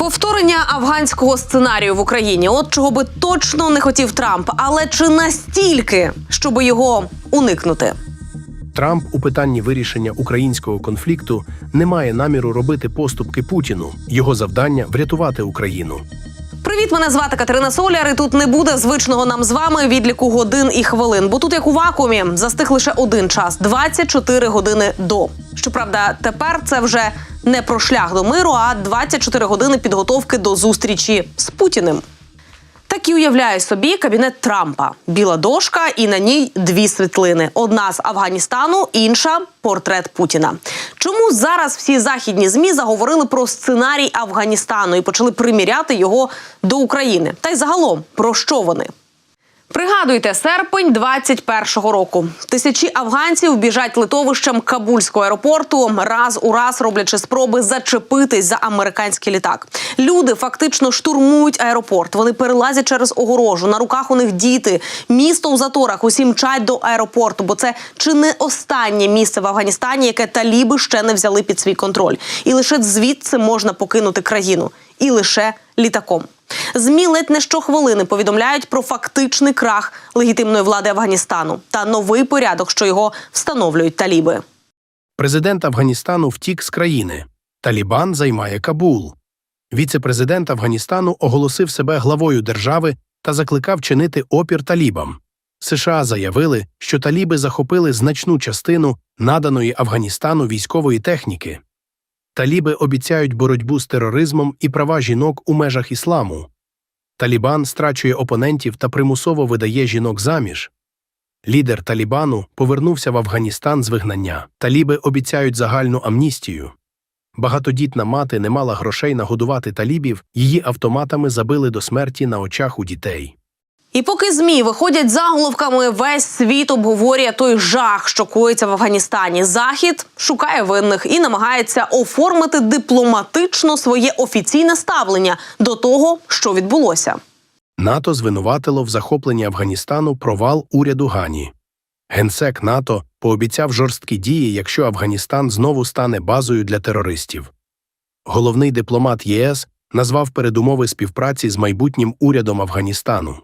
Повторення афганського сценарію в Україні. От чого би точно не хотів Трамп, але чи настільки, щоб його уникнути? Трамп у питанні вирішення українського конфлікту не має наміру робити поступки Путіну. Його завдання врятувати Україну. Привіт, мене звати Катерина Соляр. І тут не буде звичного нам з вами відліку годин і хвилин. Бо тут, як у вакуумі, застиг лише один час 24 години до. Щоправда, тепер це вже не про шлях до миру, а 24 години підготовки до зустрічі з Путіним. Так і уявляю собі кабінет Трампа. Біла дошка, і на ній дві світлини: одна з Афганістану, інша портрет Путіна. Чому зараз всі західні змі заговорили про сценарій Афганістану і почали приміряти його до України? Та й загалом про що вони? Пригадуйте, серпень 21-го року. Тисячі афганців біжать литовищем Кабульського аеропорту, раз у раз роблячи спроби зачепитись за американський літак. Люди фактично штурмують аеропорт. Вони перелазять через огорожу. На руках у них діти. Місто у заторах усі мчать до аеропорту, бо це чи не останнє місце в Афганістані, яке таліби ще не взяли під свій контроль. І лише звідси можна покинути країну. І лише літаком. ЗМІ ледь не щохвилини повідомляють про фактичний крах легітимної влади Афганістану та новий порядок, що його встановлюють таліби. Президент Афганістану втік з країни. Талібан займає Кабул. Віце-президент Афганістану оголосив себе главою держави та закликав чинити опір талібам. США заявили, що таліби захопили значну частину наданої Афганістану військової техніки. Таліби обіцяють боротьбу з тероризмом і права жінок у межах ісламу. Талібан страчує опонентів та примусово видає жінок заміж. Лідер Талібану повернувся в Афганістан з вигнання. Таліби обіцяють загальну амністію. Багатодітна мати не мала грошей нагодувати талібів, її автоматами забили до смерті на очах у дітей. І поки змі виходять заголовками, весь світ обговорює той жах, що коїться в Афганістані. Захід шукає винних і намагається оформити дипломатично своє офіційне ставлення до того, що відбулося. НАТО звинуватило в захопленні Афганістану провал уряду Гані. Генсек НАТО пообіцяв жорсткі дії, якщо Афганістан знову стане базою для терористів. Головний дипломат ЄС назвав передумови співпраці з майбутнім урядом Афганістану.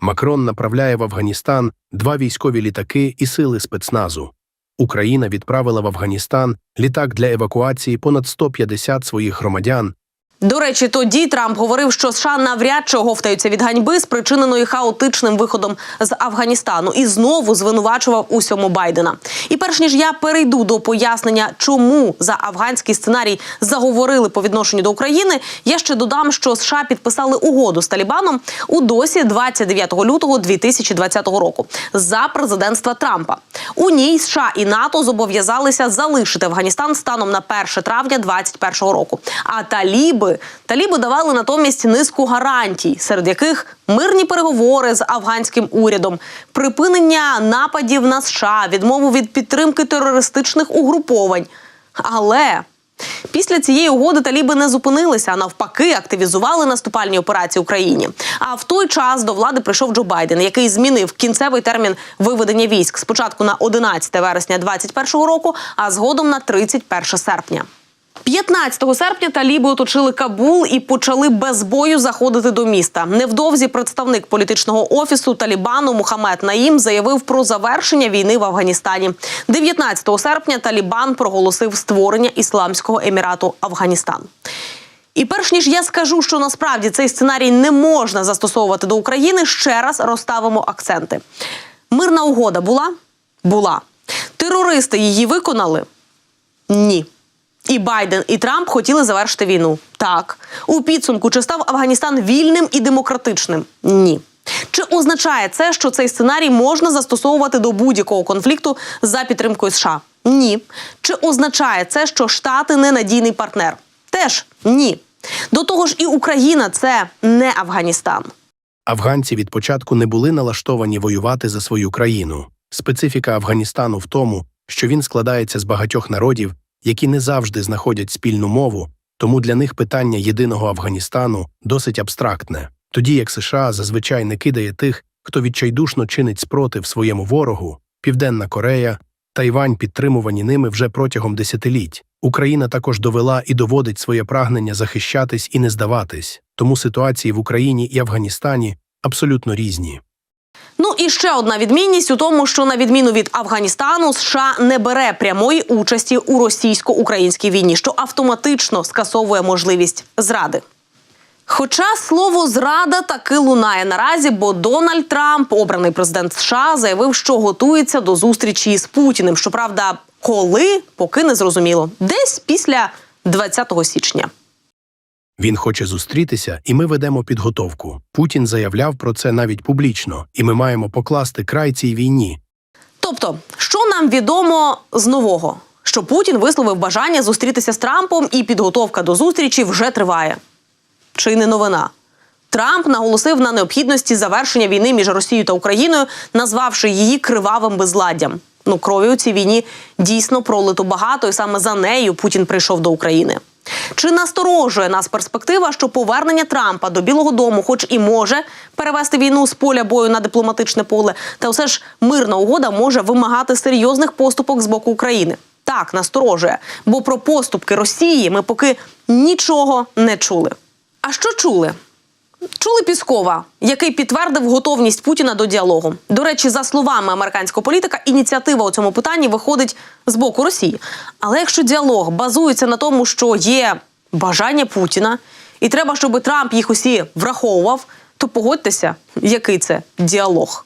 Макрон направляє в Афганістан два військові літаки і сили спецназу. Україна відправила в Афганістан літак для евакуації понад 150 своїх громадян, До речі, тоді Трамп говорив, що США навряд чи оговтаються від ганьби, спричиненої хаотичним виходом з Афганістану, і знову звинувачував усьому Байдена. І перш ніж я перейду до пояснення, чому за афганський сценарій заговорили по відношенню до України, я ще додам, що США підписали угоду з Талібаном у досі 29 лютого 2020 року за президентства Трампа. У ній США і НАТО зобов'язалися залишити Афганістан станом на 1 травня 2021 року. А таліби таліби давали натомість низку гарантій, серед яких мирні переговори з афганським урядом, припинення нападів на США, відмову від підтримки терористичних угруповань. Але Після цієї угоди таліби не зупинилися, а навпаки, активізували наступальні операції в Україні. А в той час до влади прийшов Джо Байден, який змінив кінцевий термін виведення військ спочатку на 11 вересня 2021 року, а згодом на 31 серпня. 15 серпня таліби оточили Кабул і почали без бою заходити до міста. Невдовзі представник політичного офісу Талібану Мухаммед Наїм заявив про завершення війни в Афганістані. 19 серпня Талібан проголосив створення Ісламського емірату Афганістан. І перш ніж я скажу, що насправді цей сценарій не можна застосовувати до України, ще раз розставимо акценти. Мирна угода була? Була. Терористи її виконали? Ні. І Байден, і Трамп хотіли завершити війну. Так. У підсумку чи став Афганістан вільним і демократичним? Ні. Чи означає це, що цей сценарій можна застосовувати до будь-якого конфлікту за підтримкою США? Ні. Чи означає це, що Штати ненадійний партнер? Теж ні. До того ж, і Україна це не Афганістан. Афганці від початку не були налаштовані воювати за свою країну. Специфіка Афганістану в тому, що він складається з багатьох народів, які не завжди знаходять спільну мову, тому для них питання єдиного Афганістану досить абстрактне, тоді як США зазвичай не кидає тих, хто відчайдушно чинить спротив своєму ворогу, Південна Корея, Тайвань підтримувані ними вже протягом десятиліть. Україна також довела і доводить своє прагнення захищатись і не здаватись, тому ситуації в Україні і Афганістані абсолютно різні. Ну і ще одна відмінність у тому, що на відміну від Афганістану, США не бере прямої участі у російсько-українській війні, що автоматично скасовує можливість зради. Хоча слово зрада таки лунає наразі, бо Дональд Трамп, обраний президент США, заявив, що готується до зустрічі з Путіним. Щоправда, коли поки не зрозуміло, десь після 20 січня. Він хоче зустрітися, і ми ведемо підготовку. Путін заявляв про це навіть публічно, і ми маємо покласти край цій війні. Тобто, що нам відомо з нового? Що Путін висловив бажання зустрітися з Трампом, і підготовка до зустрічі вже триває. Чи не новина? Трамп наголосив на необхідності завершення війни між Росією та Україною, назвавши її кривавим безладдям. Ну, крові у цій війні дійсно пролито багато, і саме за нею Путін прийшов до України. Чи насторожує нас перспектива, що повернення Трампа до Білого Дому, хоч і може перевести війну з поля бою на дипломатичне поле, та все ж мирна угода може вимагати серйозних поступок з боку України? Так, насторожує, бо про поступки Росії ми поки нічого не чули. А що чули? Чули Піскова, який підтвердив готовність Путіна до діалогу. До речі, за словами американського політика, ініціатива у цьому питанні виходить з боку Росії. Але якщо діалог базується на тому, що є бажання Путіна, і треба, щоб Трамп їх усі враховував, то погодьтеся, який це діалог.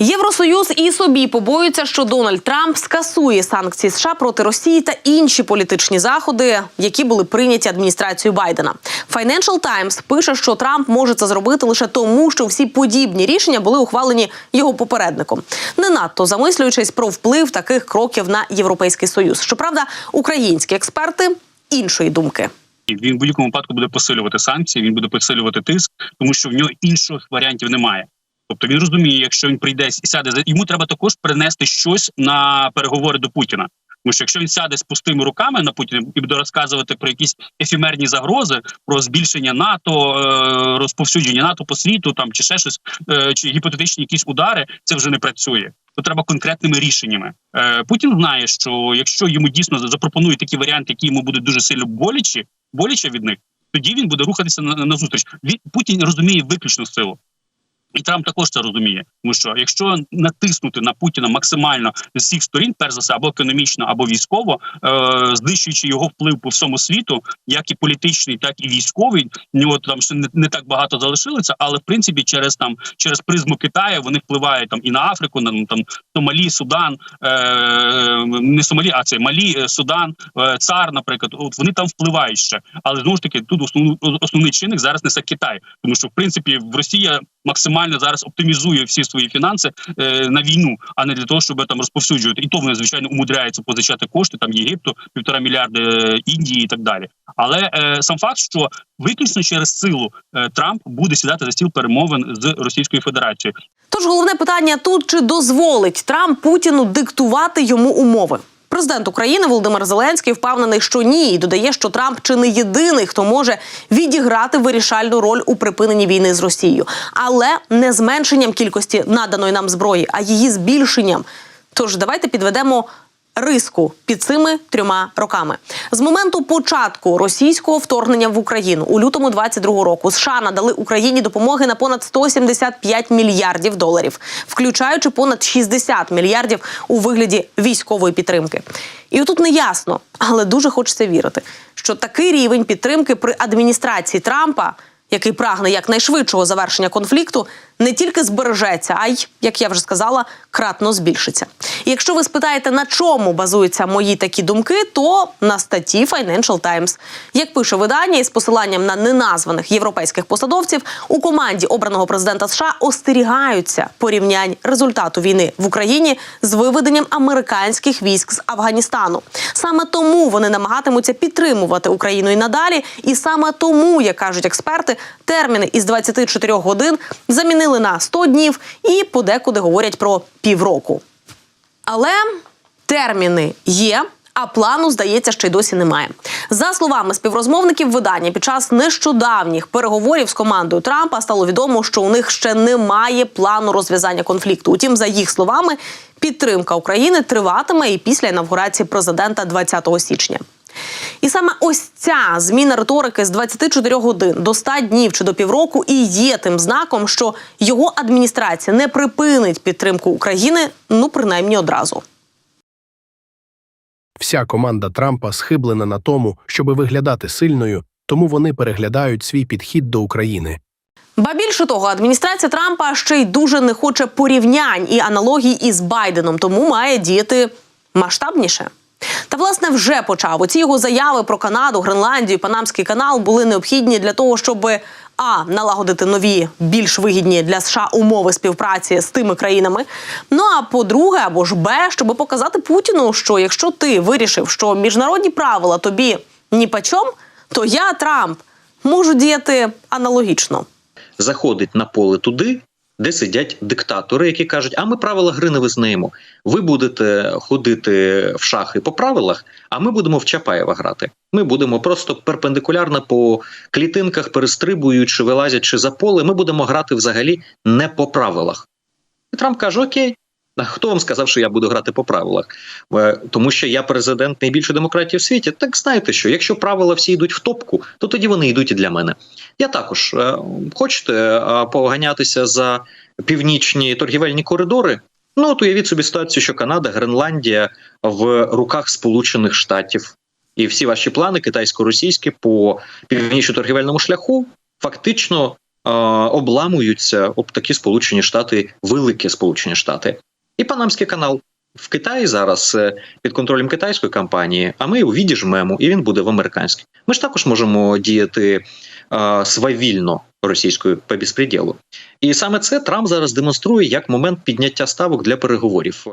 Євросоюз і собі побоюється, що Дональд Трамп скасує санкції США проти Росії та інші політичні заходи, які були прийняті адміністрацією Байдена. Financial Times пише, що Трамп може це зробити лише тому, що всі подібні рішення були ухвалені його попередником, не надто замислюючись про вплив таких кроків на європейський союз. Щоправда, українські експерти іншої думки. Він в будь-якому випадку буде посилювати санкції, він буде посилювати тиск, тому що в нього інших варіантів немає. Тобто він розуміє, якщо він прийде і сяде йому, треба також принести щось на переговори до Путіна. Тому що якщо він сяде з пустими руками на Путіна і буде розказувати про якісь ефемерні загрози, про збільшення НАТО, е, розповсюдження НАТО по світу, там чи ще щось, е, чи гіпотетичні якісь удари, це вже не працює. То треба конкретними рішеннями. Е, Путін знає, що якщо йому дійсно запропонують такі варіанти, які йому будуть дуже сильно болячі, боляче від них, тоді він буде рухатися на, на зустріч. Він Путін розуміє виключну силу. І Трамп також це розуміє, тому що якщо натиснути на Путіна максимально з всіх сторін, перш за все, або економічно, або військово, е, знищуючи його вплив по всьому світу, як і політичний, так і військовий, нього там ще не, не так багато залишилося, але в принципі через там через призму Китаю вони впливають там і на Африку, на там Сомалі, Судан, е, не Сомалі, а це Малі, е, Судан, е, Цар, наприклад, от вони там впливають ще. Але знову ж таки, тут основну, основний чинник зараз несе Китай, тому що в принципі в Росія максимально зараз оптимізує всі свої фінанси е, на війну, а не для того, щоб там розповсюджувати. І то вони звичайно умудряються позичати кошти там Єгипту, півтора мільярди е, Індії і так далі. Але е, сам факт, що виключно через силу е, Трамп буде сідати за стіл перемовин з Російською Федерацією. Тож головне питання тут: чи дозволить Трамп Путіну диктувати йому умови? Президент України Володимир Зеленський впевнений, що ні, і додає, що Трамп чи не єдиний, хто може відіграти вирішальну роль у припиненні війни з Росією, але не зменшенням кількості наданої нам зброї, а її збільшенням. Тож давайте підведемо риску під цими трьома роками. З моменту початку російського вторгнення в Україну у лютому 22 року США надали Україні допомоги на понад 175 мільярдів доларів, включаючи понад 60 мільярдів у вигляді військової підтримки. І отут не ясно, але дуже хочеться вірити, що такий рівень підтримки при адміністрації Трампа який прагне якнайшвидшого завершення конфлікту, не тільки збережеться, а й, як я вже сказала, кратно збільшиться. І якщо ви спитаєте, на чому базуються мої такі думки, то на статті Financial Times. Як пише видання із посиланням на неназваних європейських посадовців, у команді обраного президента США остерігаються порівнянь результату війни в Україні з виведенням американських військ з Афганістану. Саме тому вони намагатимуться підтримувати Україну і надалі, і саме тому, як кажуть експерти, терміни із 24 годин замінили на 100 днів і подекуди говорять про півроку. Але терміни є. А плану, здається, ще й досі немає. За словами співрозмовників видання, під час нещодавніх переговорів з командою Трампа стало відомо, що у них ще немає плану розв'язання конфлікту. Утім, за їх словами, підтримка України триватиме і після інавгурації президента 20 січня. І саме ось ця зміна риторики з 24 годин до 100 днів чи до півроку і є тим знаком, що його адміністрація не припинить підтримку України, ну принаймні одразу. Вся команда Трампа схиблена на тому, щоби виглядати сильною, тому вони переглядають свій підхід до України. Ба більше того, адміністрація Трампа ще й дуже не хоче порівнянь і аналогій із Байденом, тому має діяти масштабніше. Та власне вже почав. Оці його заяви про Канаду, Гренландію, Панамський канал були необхідні для того, щоб а налагодити нові, більш вигідні для США умови співпраці з тими країнами. Ну а по-друге, або ж Б, щоб показати Путіну, що якщо ти вирішив, що міжнародні правила тобі ні почом, то я Трамп можу діяти аналогічно. заходить на поле туди, де сидять диктатори, які кажуть: а ми правила гри не визнаємо. Ви будете ходити в шахи по правилах, а ми будемо в Чапаєва грати. Ми будемо просто перпендикулярно по клітинках, перестрибуючи, вилазячи за поле. Ми будемо грати взагалі не по правилах. І Трамп каже: Окей. Хто вам сказав, що я буду грати по правилах? Е, Тому що я президент найбільшої демократії в світі. Так знаєте що, якщо правила всі йдуть в топку, то тоді вони йдуть і для мене. Я також е, хочете е, поганятися за північні торгівельні коридори. Ну от уявіть собі ситуацію, що Канада, Гренландія в руках Сполучених Штатів, і всі ваші плани китайсько-російські по північно-торгівельному шляху фактично е, обламуються об такі Сполучені Штати, великі Сполучені Штати, і Панамський канал. В Китаї зараз е, під контролем китайської компанії, а ми його відіжмемо, і він буде в американській. Ми ж також можемо діяти е, свавільно російською по безпреділу. І саме це Трамп зараз демонструє як момент підняття ставок для переговорів.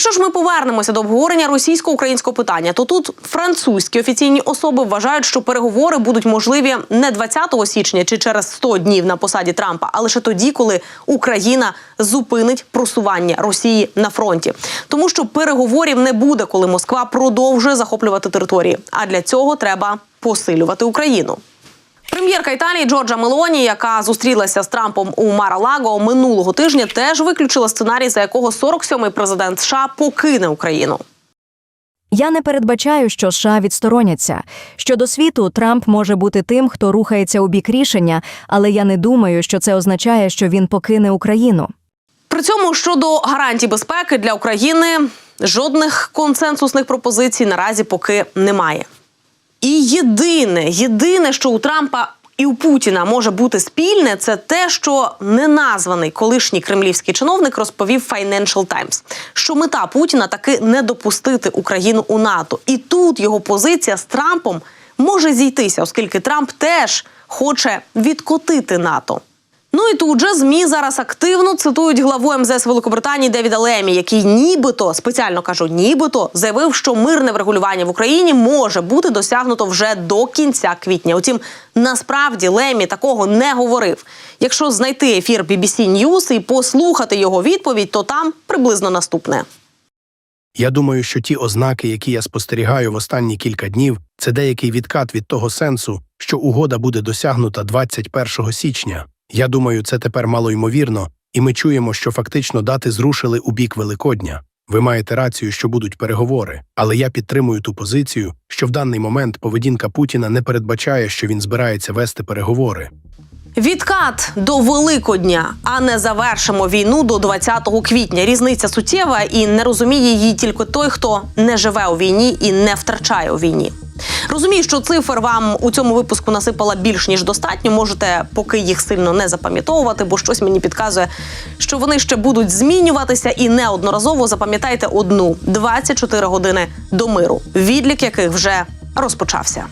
Якщо ж ми повернемося до обговорення російсько-українського питання, то тут французькі офіційні особи вважають, що переговори будуть можливі не 20 січня чи через 100 днів на посаді Трампа, а лише тоді, коли Україна зупинить просування Росії на фронті, тому що переговорів не буде, коли Москва продовжує захоплювати території. А для цього треба посилювати Україну. Прем'єрка Італії Джорджа Мелоні, яка зустрілася з Трампом у Мара-Лаго минулого тижня, теж виключила сценарій, за якого 47-й президент США покине Україну. Я не передбачаю, що США відстороняться. Щодо світу, Трамп може бути тим, хто рухається у бік рішення, але я не думаю, що це означає, що він покине Україну. При цьому щодо гарантій безпеки для України жодних консенсусних пропозицій наразі поки немає. І єдине, єдине, що у Трампа і у Путіна може бути спільне, це те, що неназваний колишній кремлівський чиновник розповів Financial Times, що мета Путіна таки не допустити Україну у НАТО. І тут його позиція з Трампом може зійтися, оскільки Трамп теж хоче відкотити НАТО. Ну і тут же змі зараз активно цитують главу МЗС Великобританії Девіда Лемі, який нібито спеціально кажу, нібито заявив, що мирне врегулювання в Україні може бути досягнуто вже до кінця квітня. Утім, насправді Лемі такого не говорив. Якщо знайти ефір BBC News і послухати його відповідь, то там приблизно наступне. Я думаю, що ті ознаки, які я спостерігаю в останні кілька днів, це деякий відкат від того сенсу, що угода буде досягнута 21 січня. Я думаю, це тепер малоймовірно, і ми чуємо, що фактично дати зрушили у бік Великодня. Ви маєте рацію, що будуть переговори, але я підтримую ту позицію, що в даний момент поведінка Путіна не передбачає, що він збирається вести переговори. Відкат до Великодня, а не завершимо війну до 20 квітня. Різниця суттєва і не розуміє її тільки той, хто не живе у війні і не втрачає у війні. Розумію, що цифр вам у цьому випуску насипала більш ніж достатньо. Можете поки їх сильно не запам'ятовувати, бо щось мені підказує, що вони ще будуть змінюватися і неодноразово запам'ятайте одну 24 години до миру, відлік яких вже розпочався.